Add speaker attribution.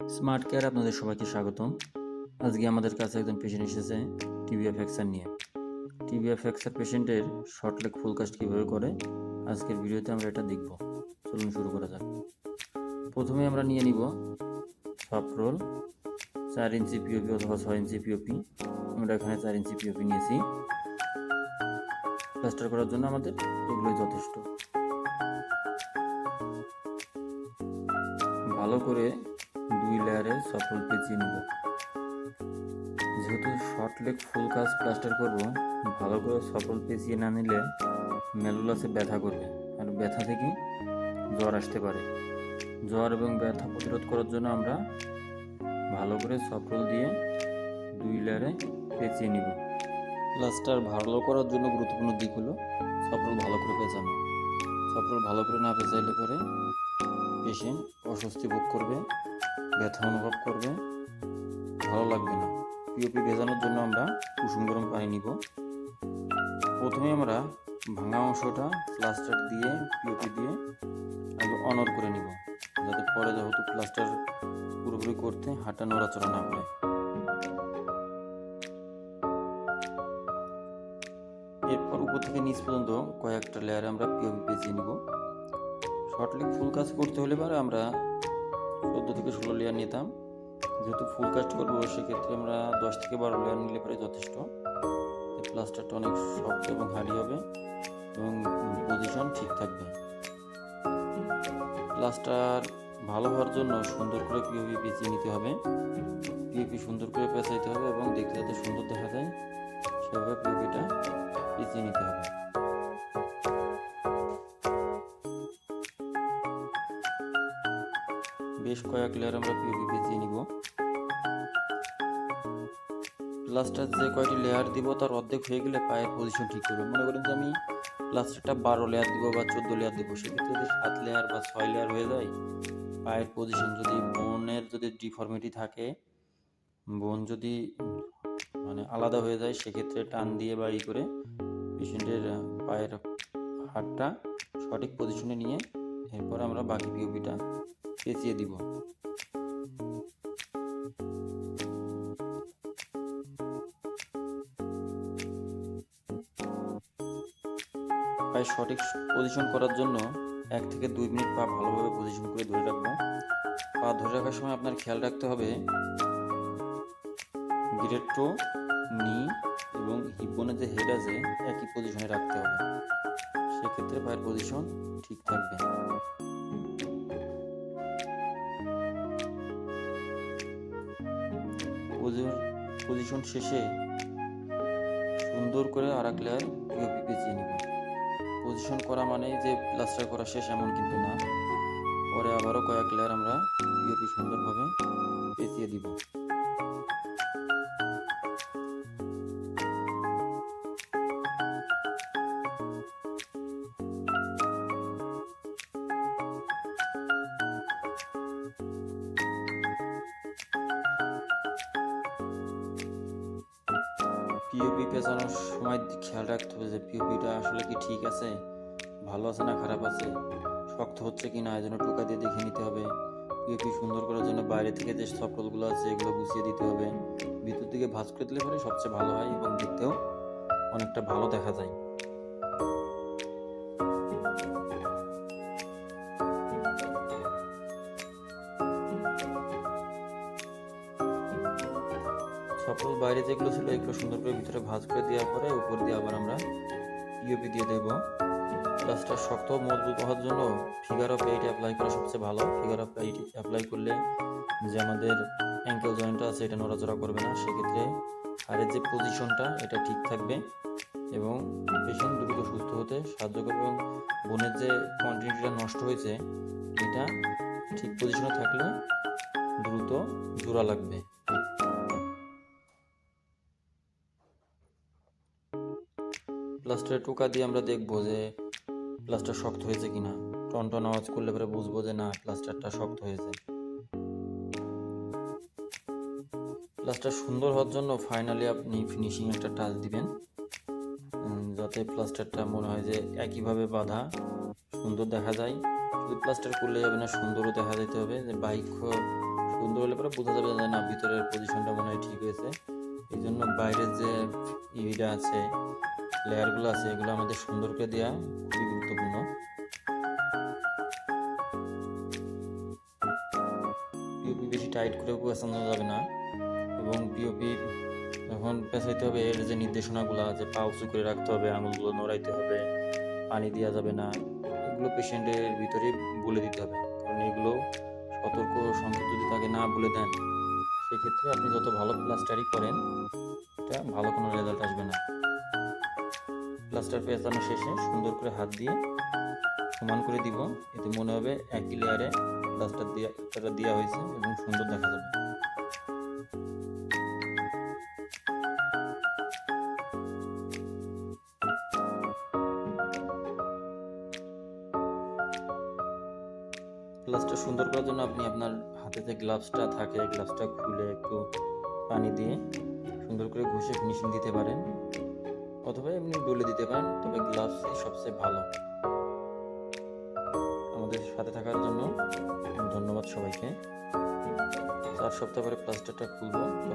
Speaker 1: Smart care আপনাদের সবাইকে স্বাগতম। আজকে আমাদের কাছে একজন পেশেন্ট এসেছে টিবিএফ এক্সার নিয়ে। টিবিএফ এক্সার পেশেন্টের শর্ট লেগ ফুল কাস্ট কীভাবে করে, আজকের ভিডিওতে আমরা এটা দেখব। চলুন শুরু করা যাক। প্রথমে আমরা নিয়ে নিব সফট রোল চার ইঞ্চি পিওপি অথবা ছয় ইঞ্চি পিওপি আমরা এখানে চার ইঞ্চি পিওপি নিয়েছি। প্লাস্টার করার জন্য আমাদের এগুলোই যথেষ্ট। ভালো করে দুই লেয়ারে সফল পেঁচিয়ে নিব। যেহেতু শর্ট লেগ ফুল কাজ প্লাস্টার করব, ভালো করে সফল পেঁচিয়ে না নিলে মেলুলাসে ব্যথা করবে আর ব্যথা থেকে জ্বর আসতে পারে। জ্বর এবং ব্যথা প্রতিরোধ করার জন্য আমরা ভালো করে সফল দিয়ে দুই লেয়ারে পেঁচিয়ে নিব। প্লাস্টার ভালো করার জন্য গুরুত্বপূর্ণ দিক হলো সফল ভালো করে পেঁচানো। সফল ভালো করে না পেঁচাইলে পরে পেশেন্ট অস্বস্তি ভোগ করবে। ব্যথা অনুভব করবে, ভালো লাগবে না। পিওপি ভেজানোর জন্য আমরা কুসুম গরম পানি নিব। প্রথমে আমরা ভাঙা অংশটা প্লাস্টার দিয়ে, পিওপি দিয়ে আগে অনর করে নিব, যাতে পরে যেহেতু প্লাস্টার পুরোপুরি করতে হাঁটা নড়াচড়া না করে। এরপর উপর থেকে নিচ পর্যন্ত কয়েকটা লেয়ারে আমরা পিওপি পেঁচিয়ে নিব। শর্টলি ফুল কাজ করতে হলে পরে আমরা চোদ্দ থেকে ষোলো লেয়ার নিতাম। যেহেতু ফুল কাস্ট করব, সেক্ষেত্রে আমরা দশ থেকে বারো লেয়ার নিলে পরে যথেষ্ট। প্লাস্টারটা অনেক শক্ত এবং হার্ডি হবে এবং পজিশন ঠিক থাকবে। প্লাস্টার ভালো হওয়ার জন্য সুন্দর করে পিওপি পেঁচিয়ে নিতে হবে। পিওপি সুন্দর করে পেঁচাইতে হবে এবং দেখতে যাতে সুন্দর দেখা যায়, সেভাবে পিওপিটা পেঁচিয়ে নিতে হবে। বেশ কয়েক লেয়ার আমরা পিওপি পেঁচিয়ে নিব। প্লাস্টার যে কয়টি লেয়ার দিব, তার অর্ধেক হয়ে গেলে পায়ের পজিশন ঠিক করবে। মনে করেন যে আমি প্লাস্টারটা বারো লেয়ার দিব বা চোদ্দ লেয়ার দিব, সেক্ষেত্রে যদি সাত লেয়ার বা ছয় লেয়ার হয়ে যায়, পায়ের পজিশন যদি বোনের যদি ডিফর্মিটি থাকে বোন যদি মানে আলাদা হয়ে যায়, সেক্ষেত্রে টান দিয়ে বা ই করে পেশেন্টের পায়ের হাতটা সঠিক পজিশনে নিয়ে এরপর আমরা বাকি পিওপিটা পেঁচিয়ে দিব। সঠিক পজিশন করার জন্য এক থেকে দুই মিনিট পা ভালোভাবে পজিশন করে ধরে রাখব। পা ধরে রাখার সময় আপনার খেয়াল রাখতে হবে গ্রেটো নি এবং হিপবোনের যে হেড আছে, একই পজিশনে রাখতে হবে। সেক্ষেত্রে পায়ের পজিশন ঠিক থাকবে। পজিশন শেষে সুন্দর করে আর এক লেয়ার নিব। পজিশন করা মানে যে প্লাস্টার করা শেষ এমন কিন্তু না। পরে আবারও কয়েক লেয়ার আমরা পিওপি সুন্দরভাবে পেঁচিয়ে দিব। পিওপি পেছানোর সময় খেয়াল রাখতে হবে যে পিওপিটা আসলে কি ঠিক আছে, ভালো আছে না খারাপ আছে, শক্ত হচ্ছে কি না এই জন্য টোকা দিয়ে দেখে নিতে হবে। পিওপি সুন্দর করার জন্য বাইরে থেকে যে সফলগুলো আছে এগুলো গুছিয়ে দিতে হবে। ভিতর দিকে ভাঁজ করে দিলে পরে সবচেয়ে ভালো হয় এবং দেখতেও অনেকটা ভালো দেখা যায়। সফল বাইরে যেগুলো ছিল এগুলো সুন্দর করে ভিতরে ভাঁজ করে দেওয়ার পরে উপর দিয়ে আবার আমরা ইউপি দিয়ে দেবো। প্লাস্টার শক্ত, মজবুত হওয়ার জন্য ফিগার অফ এইট অ্যাপ্লাই করা সবচেয়ে ভালো। ফিগার অফ এইট অ্যাপ্লাই করলে যে আমাদের অ্যাঙ্কেল জয়েন্টটা আছে, এটা নড়াচড়া করবে না। সেক্ষেত্রে হাড়ের যে পজিশনটা এটা ঠিক থাকবে এবং পেশেন্ট দ্রুত সুস্থ হতে সাহায্য করবে এবং বোনের যে কন্টিনিউটিটা নষ্ট হয়েছে, এটা ঠিক পজিশনে থাকলে দ্রুত জোড়া লাগবে। প্লাস্টারের টোকা দিয়ে আমরা দেখব যে প্লাস্টার শক্ত হয়েছে কিনা। টন টন আওয়াজ করলে পরে বুঝব যে না প্লাস্টারটা শক্ত হয়েছে। প্লাস্টার সুন্দর হওয়ার জন্য ফাইনালি আপনি ফিনিশিং একটা টাচ দিবেন। যাতে প্লাস্টারটা মনে হয় যে একইভাবে বাঁধা, সুন্দর দেখা যায়। শুধু প্লাস্টার করলে যাবে না, সুন্দরও দেখা যেতে হবে। যে বাইক সুন্দর হলে পরে বোঝা যাবে যে না, ভিতরের পজিশনটা মনে হয় ঠিক হয়েছে। এই জন্য বাইরের যে ইটা আছে লেয়ারগুলো আছে, এগুলো আমাদের সুন্দর করে দেওয়া খুবই গুরুত্বপূর্ণ। পিওপি বেশি টাইট করেও পেঁচানো যাবে না। এবং পিওপি যখন পেঁচাইতে হবে, এর যে নির্দেশনাগুলো আছে পা উঁচু করে রাখতে হবে, আঙুলগুলো নড়াইতে হবে, পানি দেওয়া যাবে না, এগুলো পেশেন্টের ভিতরে বলে দিতে হবে। কারণ এগুলো সতর্ক সংকেত যদি তাকে না বলে দেন, সেক্ষেত্রে আপনি যত ভালো প্লাস্টারই করেন, এটা ভালো কোনো রেজাল্ট আসবে না। প্লাস্টার পেঁচানো শেষে সুন্দর করে হাত দিয়ে সমান করে দিব। এতে মনে হবে একই লেয়ারে প্লাস্টার দেওয়া দেওয়া হয়েছে এবং সুন্দর দেখা যাবে। গ্লাভসটা সুন্দর করার জন্য আপনি আপনার হাতে যে গ্লাভসটা থাকে গ্লাভসটা খুলে একটু পানি দিয়ে সুন্দর করে ঘষে ফিনিশিং দিতে পারেন। অথবা এমনি বলে দিতে পারেন, তবে গ্লাভসই সবচেয়ে ভালো। আমাদের সাথে থাকার জন্য ধন্যবাদ সবাইকে। চার সপ্তাহ পরে প্লাস্টারটা খুলবো।